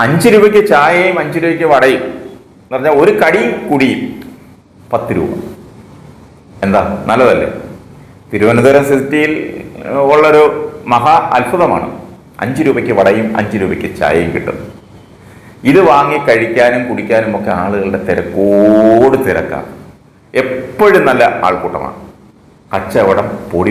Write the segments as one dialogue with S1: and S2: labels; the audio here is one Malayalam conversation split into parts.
S1: അഞ്ച് രൂപയ്ക്ക് ചായയും അഞ്ച് രൂപയ്ക്ക് വടയും എന്ന് പറഞ്ഞാൽ ഒരു കടിയും കുടിയും പത്ത് രൂപ. എന്താ? നല്ലതല്ലേ? തിരുവനന്തപുരം സിറ്റിയിൽ ഉള്ളൊരു മഹാ അത്ഭുതമാണ്. അഞ്ച് രൂപയ്ക്ക് വടയും അഞ്ച് രൂപയ്ക്ക് ചായയും കിട്ടും ഇത് വാങ്ങി കഴിക്കാനും കുടിക്കാനും ഒക്കെ ആളുകളുടെ തിരക്കോട് തിരക്കാണ്. എപ്പോഴും നല്ല ആൾക്കൂട്ടമാണ്. കച്ചവടം പൊടി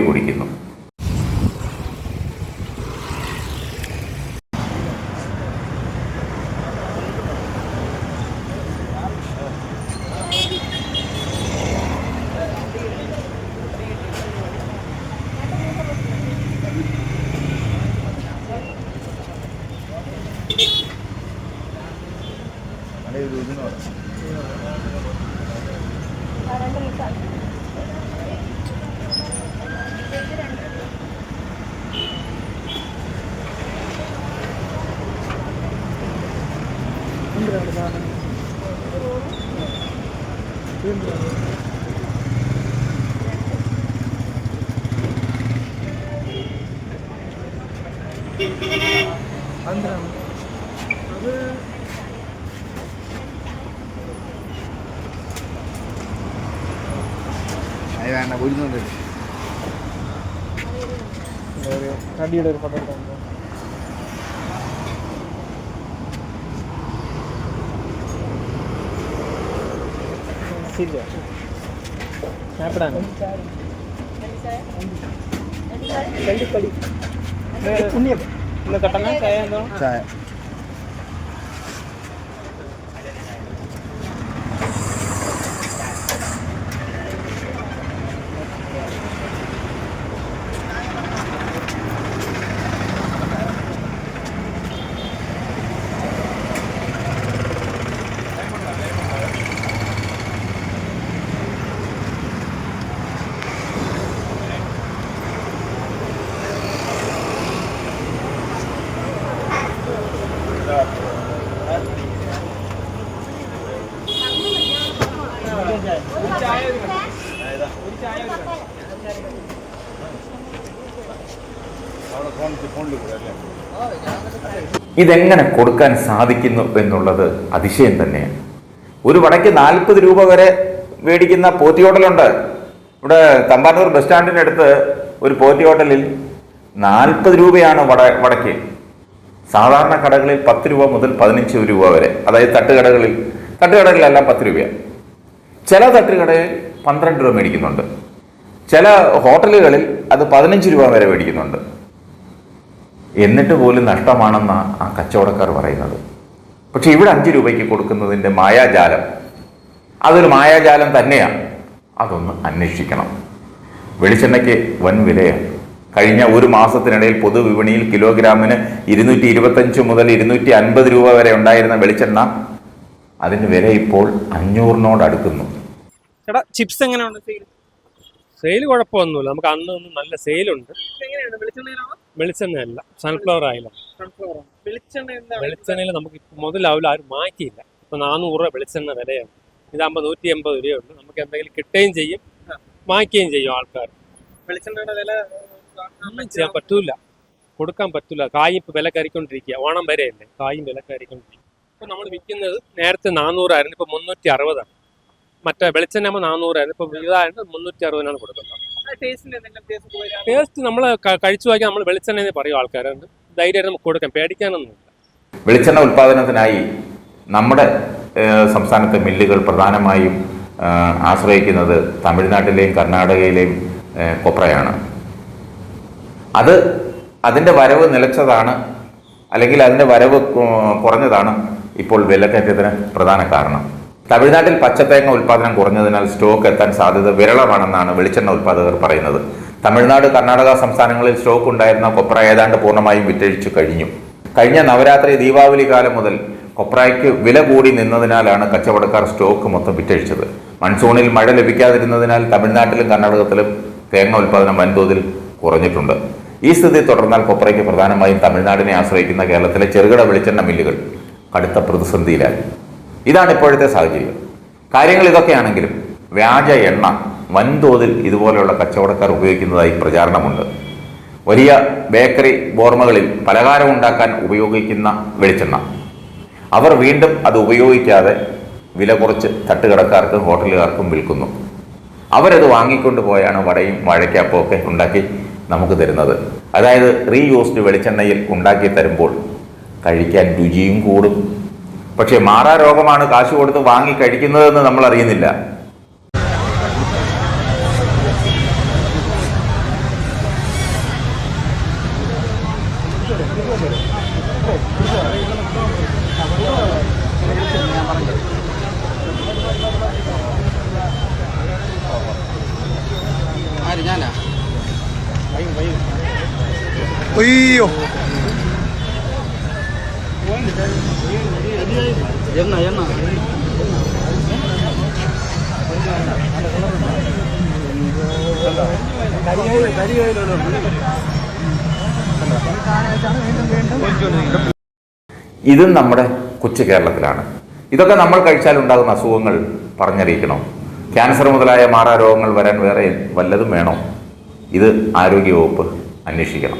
S1: പൊടിക്കുന്നു
S2: അത് വേണ്ട ഉരുന്നുണ്ട്
S3: കടിയുടെ ഒരു ഫോട്ടോ എടുക്കാൻ ശരിയാ സ്നാപ്പിടാണ് കടി ഉണ്ണിയപ്പം ഇന്ന് കട്ടന ചായ എന്തോ
S2: ചായ
S1: ഇതെങ്ങനെ കൊടുക്കാൻ സാധിക്കുന്നു എന്നുള്ളത് അതിശയം തന്നെയാണ്. ഒരു വടക്ക് നാൽപ്പത് രൂപ വരെ മേടിക്കുന്ന പോത്തി ഹോട്ടലുണ്ട്. ഇവിടെ തമ്പാനൂർ ബസ് സ്റ്റാൻഡിന്റെ അടുത്ത് ഒരു പോത്തി ഹോട്ടലിൽ നാൽപ്പത് രൂപയാണ് വട വടയ്ക്ക് സാധാരണ കടകളിൽ പത്ത് രൂപ മുതൽ പതിനഞ്ച് രൂപ വരെ. അതായത് തട്ടുകടകളിൽ തട്ടുകടകളിലെല്ലാം പത്ത് രൂപയാണ്. ചില തട്ടുകടയിൽ പന്ത്രണ്ട് രൂപ മേടിക്കുന്നുണ്ട്. ചില ഹോട്ടലുകളിൽ അത് പതിനഞ്ച് രൂപ വരെ മേടിക്കുന്നുണ്ട്. എന്നിട്ട് പോലും നഷ്ടമാണെന്നാണ് ആ കച്ചവടക്കാർ പറയുന്നത്. പക്ഷെ ഇവിടെ അഞ്ച് രൂപയ്ക്ക് കൊടുക്കുന്നതിന്റെ മായാജാലം അതൊരു മായാജാലം തന്നെയാണ് അതൊന്ന് അന്വേഷിക്കണം. വെളിച്ചെണ്ണയ്ക്ക് വൻ വിലയാണ്. കഴിഞ്ഞ ഒരു മാസത്തിനിടയിൽ പൊതുവിപണിയിൽ കിലോഗ്രാമിന് ഇരുന്നൂറ്റി ഇരുപത്തഞ്ച് മുതൽ ഇരുന്നൂറ്റി അൻപത് രൂപ വരെ ഉണ്ടായിരുന്ന വെളിച്ചെണ്ണ അതിന്റെ വില ഇപ്പോൾ അഞ്ഞൂറിനോട് അടുക്കുന്നു.
S3: ചേട്ടാ ചിപ്സ് എങ്ങനെയാണ് സെയിൽ
S4: സെയിൽ കുഴപ്പമൊന്നുമില്ല. നമുക്ക് അന്ന് ഒന്നും നല്ല സെയിലുണ്ട്
S3: എങ്ങനെയാണ് വെളിച്ചെണ്ണയിലാണോ?
S4: വെളിച്ചെണ്ണയല്ല. സൺഫ്ലവർ ആയില്ല
S3: സൺഫ്ലവർ വെളിച്ചെണ്ണ
S4: വെളിച്ചെണ്ണയിൽ നമുക്ക് ഇപ്പം മുതലാവില്ല ആരും മാറ്റിയില്ല. ഇപ്പൊ നാനൂറ് രൂപ വെളിച്ചെണ്ണ വിലയാണ്. ഇതാകുമ്പോൾ നൂറ്റി എൺപത് രൂപയുണ്ട് നമുക്ക് എന്തെങ്കിലും കിട്ടുകയും ചെയ്യും. വാങ്ങിക്കുകയും ചെയ്യും ആൾക്കാർ.
S3: വെളിച്ചെണ്ണയുടെ വില
S4: ഒന്നും ചെയ്യാൻ പറ്റൂല. കൊടുക്കാൻ പറ്റൂല. കായും ഇപ്പൊ വില കയറിക്കൊണ്ടിരിക്കുക ഓണം വരെയല്ലേ? കായും വില കയറിക്കൊണ്ടിരിക്കുക ഇപ്പം നമ്മൾ വിൽക്കുന്നത് നേരത്തെ നാനൂറായിരുന്നു ഇപ്പം മുന്നൂറ്റി അറുപതാണ് മറ്റേ വെളിച്ചെണ്ണ നാനൂറായിരുന്നു ഇപ്പം ഇതായിട്ട് മുന്നൂറ്റി അറുപതിനാണ് കൊടുക്കുന്നത് ടേസ്റ്റ് നമ്മൾ കഴിച്ചു നോക്കിയാൽ നമ്മൾ വെളിച്ചെണ്ണ എന്ന് പറയും ആൾക്കാരുണ്ട്. ധൈര്യമായിട്ട് നമുക്ക് കൊടുക്കാം പേടിക്കാനൊന്നുമില്ല
S1: വെളിച്ചെണ്ണ ഉൽപ്പാദനത്തിനായി നമ്മുടെ സംസ്ഥാനത്തെ മില്ലുകൾ പ്രധാനമായും ആശ്രയിക്കുന്നത് തമിഴ്നാട്ടിലെയും കർണാടകയിലെയും കൊപ്രയാണ്. അത് അതിന്റെ വരവ് നിലച്ചതാണ് അല്ലെങ്കിൽ അതിന്റെ വരവ് കുറഞ്ഞതാണ്. ഇപ്പോൾ വിലക്കയറ്റത്തിന് പ്രധാന കാരണം. തമിഴ്നാട്ടിൽ പച്ചത്തേങ്ങ ഉൽപ്പാദനം കുറഞ്ഞതിനാൽ സ്റ്റോക്ക് എത്താൻ സാധ്യത വിരളമാണെന്നാണ് വെളിച്ചെണ്ണ ഉൽപ്പാദകർ പറയുന്നത്. തമിഴ്നാട് കർണാടക സംസ്ഥാനങ്ങളിൽ സ്റ്റോക്ക് ഉണ്ടായിരുന്ന കൊപ്ര ഏതാണ്ട് പൂർണമായും വിറ്റഴിച്ചു കഴിഞ്ഞു. കഴിഞ്ഞ നവരാത്രി ദീപാവലി കാലം മുതൽ കൊപ്രയ്ക്ക് വില കൂടി നിന്നതിനാലാണ് കച്ചവടക്കാർ സ്റ്റോക്ക് മൊത്തം വിറ്റഴിച്ചത്. മൺസൂണിൽ മഴ ലഭിക്കാതിരുന്നതിനാൽ തമിഴ്നാട്ടിലും കർണാടകത്തിലും തേങ്ങ ഉൽപ്പാദനം വൻതോതിൽ കുറഞ്ഞിട്ടുണ്ട്. ഈ സ്ഥിതി തുടർന്നാൽ കൊപ്രയ്ക്ക് പ്രധാനമായും തമിഴ്നാടിനെ ആശ്രയിക്കുന്ന കേരളത്തിലെ ചെറുകിട വെളിച്ചെണ്ണ മില്ലുകൾ കടുത്ത പ്രതിസന്ധിയിലായി. ഇതാണ് ഇപ്പോഴത്തെ സാഹചര്യം. കാര്യങ്ങൾ ഇതൊക്കെയാണെങ്കിലും വ്യാജ എണ്ണ വൻതോതിൽ ഇതുപോലെയുള്ള കച്ചവടക്കാർ ഉപയോഗിക്കുന്നതായി പ്രചാരണമുണ്ട്. വലിയ ബേക്കറി ബോർമകളിൽ പലഹാരം ഉണ്ടാക്കാൻ ഉപയോഗിക്കുന്ന വെളിച്ചെണ്ണ. അവർ വീണ്ടും അത് ഉപയോഗിക്കാതെ വില കുറച്ച് തട്ടുകടക്കാർക്കും ഹോട്ടലുകാർക്കും വിൽക്കുന്നു. അവരത് വാങ്ങിക്കൊണ്ട് പോയാണ് വടയും വാഴയ്ക്കാപ്പവും ഒക്കെ ഉണ്ടാക്കി നമുക്ക് തരുന്നത്. അതായത് റീയൂസ്ഡ് വെളിച്ചെണ്ണയിൽ ഉണ്ടാക്കി തരുമ്പോൾ കഴിക്കാൻ രുചിയും കൂടും. പക്ഷേ മാറാ രോഗമാണ് കാശ് കൊടുത്ത് വാങ്ങി കഴിക്കുന്നതെന്ന് നമ്മൾ അറിയുന്നില്ല
S2: അയ്യോ.
S1: ഇതും നമ്മുടെ കൊച്ചു കേരളത്തിലാണ്. ഇതൊക്കെ നമ്മൾ കഴിച്ചാൽ ഉണ്ടാകുന്ന അസുഖങ്ങൾ പറഞ്ഞറിയിക്കണം. ക്യാൻസർ മുതലായ മാറാ രോഗങ്ങൾ വരാൻ വേറെ വല്ലതും വേണോ? ഇത് ആരോഗ്യവകുപ്പ് അന്വേഷിക്കണം.